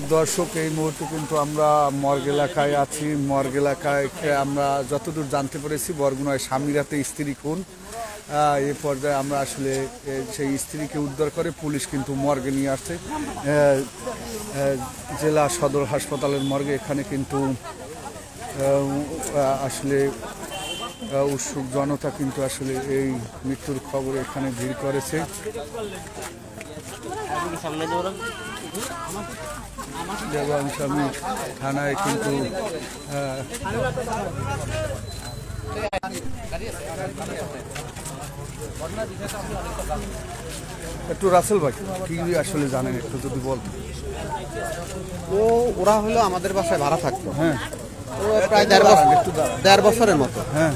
দর্শক, এই মুহূর্তে কিন্তু আমরা মর্গ এলাকায় আছি। মর্গ এলাকায় আমরা যতদূর জানতে পেরেছি, বরগুনায় স্বামীরাতে স্ত্রী খুন। এ পর্যায়ে আমরা আসলে সেই স্ত্রীকে উদ্ধার করে পুলিশ কিন্তু মর্গে নিয়ে আসছে। জেলা সদর হাসপাতালের মর্গে এখানে কিন্তু আসলে উৎসুক জনতা কিন্তু আসলে এই মৃত্যুর খবর এখানে ভিড় করেছে। সামনে দৌড়ান এবং সামনে থানায় কিন্তু একটু রাসেল ভাই কি আসলে জানেন একটু যদি বল ও ওরা হলো আমাদের বাসায় ভাড়া থাকতো। হ্যাঁ। ও প্রায় দেড় বছর একটু দেড় বছরের মতো। হ্যাঁ।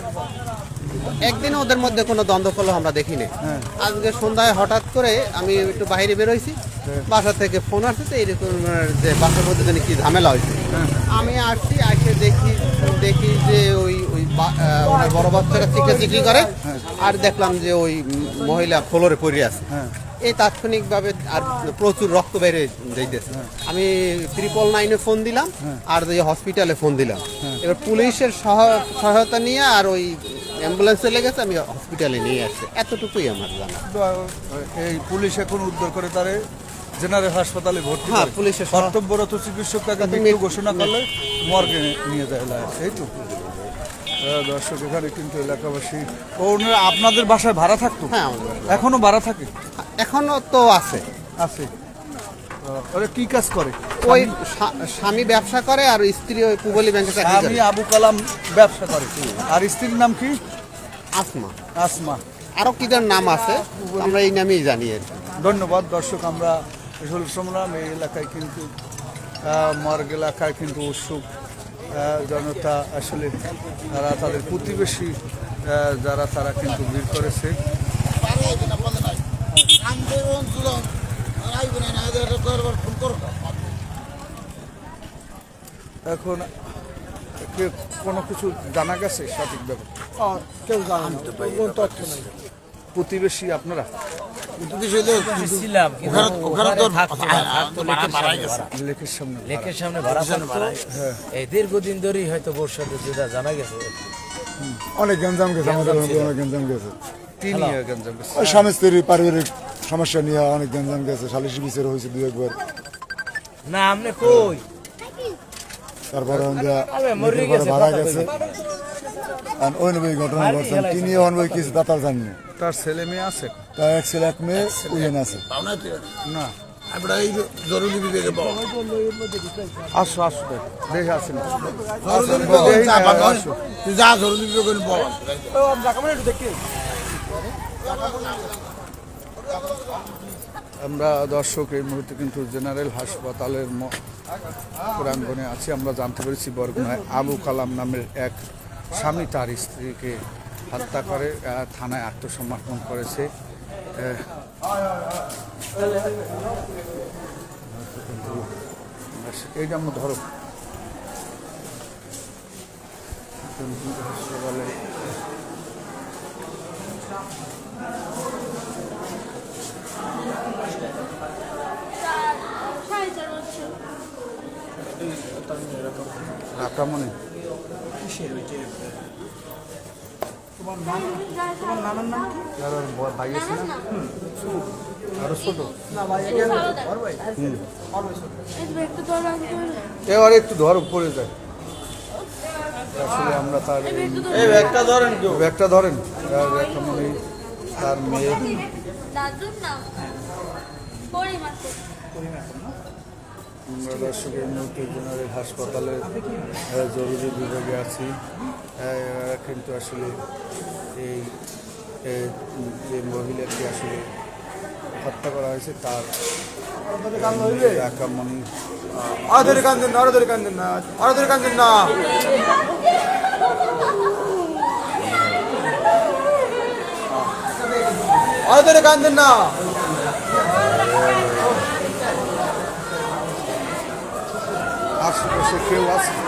একদিন ওদের মধ্যে কোনো দ্বন্দ্ব করল আমরা দেখিনি। হ্যাঁ। আজকে সন্ধ্যায় হঠাৎ করে আমি একটু বাইরে বেরোইছি হ্যাঁ। বাসা থেকে ফোন আসছে তো এইরকম যে বাসার মধ্যে জানি কি ঝামেলা হয়েছে। হ্যাঁ। আমি আসছি আসে দেখি দেখি যে ওই ওই ওনার বড় বাচ্চারা চিকে চিকি করে আর দেখলাম যে ওই মহিলা ফ্লোরে পড়ে আছে। এই তাৎক্ষণিকভাবে আর প্রচুর রক্ত বেড়ে যাইতেছে। আমি ত্রিপল নাইনে ফোন দিলাম আর ওই হসপিটালে ফোন দিলাম। এবার পুলিশের সহ- সহায়তা নিয়ে আর ওই অ্যাম্বুলেন্স চলে গেছে আমি হসপিটালে নিয়ে আসছি। এতটুকুই আমার জানা। এই পুলিশ এখন উদ্ধার করে তারে জেনারেল হাসপাতালে ভর্তি হ্যাঁ। পুলিশের সহ- কর্তব্যরত চিকিৎসক তাকে মৃত্যু ঘোষণা করলে মর্গে নিয়ে যায় এই তো দর্শক এখানে কিন্তু এলাকাবাসী ও ওনারা আপনাদের বাসায় ভাড়া থাকতো? হ্যাঁ আমাদের এখনও ভাড়া থাকে? এখনও তো আছে। আছে। ওরা কি কাজ করে? ওই স্বামী ব্যবসা করে আর স্ত্রী ওই পুবলি ব্যাংকে চাকরি আমি করে আবু কালাম ব্যবসা করে। আর স্ত্রীর নাম কি? আসমা। আসমা। আরও কি নাম আছে আমরা এই নামেই জানি আর কি। ধন্যবাদ দর্শক আমরা শুনলাম এই এলাকায় কিন্তু মর্গ এলাকায় কিন্তু উৎসুক জনতা আসলে তারা তাদের প্রতিবেশী যারা তারা কিন্তু ভিড় করেছে। এখন কোনো কিছু জানা গেছে সঠিক ব্যাপার কেউ জানে তথ্য নেই। প্রতিবেশী আপনারা? লেকের সামনে লেকের সামনে ভাড়া এই দীর্ঘদিন ধরেই হয়তো বোর সাথে যেটা জানা গেছে। অনেক গঞ্জাম গেছে আমাদের অনেক গঞ্জাম গেছে। তিনি গঞ্জাম গেছে। স্বামী স্ত্রীর পারিবারিক সমস্যা নিয়ে অনেক গঞ্জাম গেছে সালিশি বিচার হয়েছে দুই একবার। না আপনি কই? তারপরে আমরা মৃত্যুর গেছে, মারা গেছে। আর ওই নবী ঘটনা ঘটছেন। কি নিয়ে বই কিছু দাতার জানি তার ছেলে মেয়ে আছে? তা এক ছেলে এক মেয়ে উইন আছে। না। আমরা এই জরুরি বিভাগে আসো আসো দেখ। আসেন। তুই যা জরুরি বল আমরা দর্শক এই মুহূর্তে কিন্তু জেনারেল হাসপাতালের প্রাঙ্গণে আছি। আমরা জানতে পেরেছি বরগুনায় আবু কালাম নামের এক স্বামী, তার স্ত্রীকে হত্যা করে থানায় আত্মসমর্পণ করেছে। এই যেমন ধরো। হাসপাতালে মনে ভাই আছে না? আরও ছোট। এবার একটু ধর পড়ে যায় আসলে আমরা তার এই ব্যাগটা ধরেন ব্যাগটা ধরেন। একটা মানে তার মেয়ে। দাদুর নাম। পরিমাত্র আমরা দর্শক এই মুহূর্তে জেনারেল হাসপাতালের আহ, জরুরি বিভাগে আছি। কিন্তু আসলে এই যে মহিলাকে আসলে হত্যা করা হয়েছে তার একামনি আরও কান্দেন না আরও কান্দেন না আরও কান্দেন না। আরও কান্দেন না। আশেপাশে কেউ আছে আশেপাশে কেউ আছে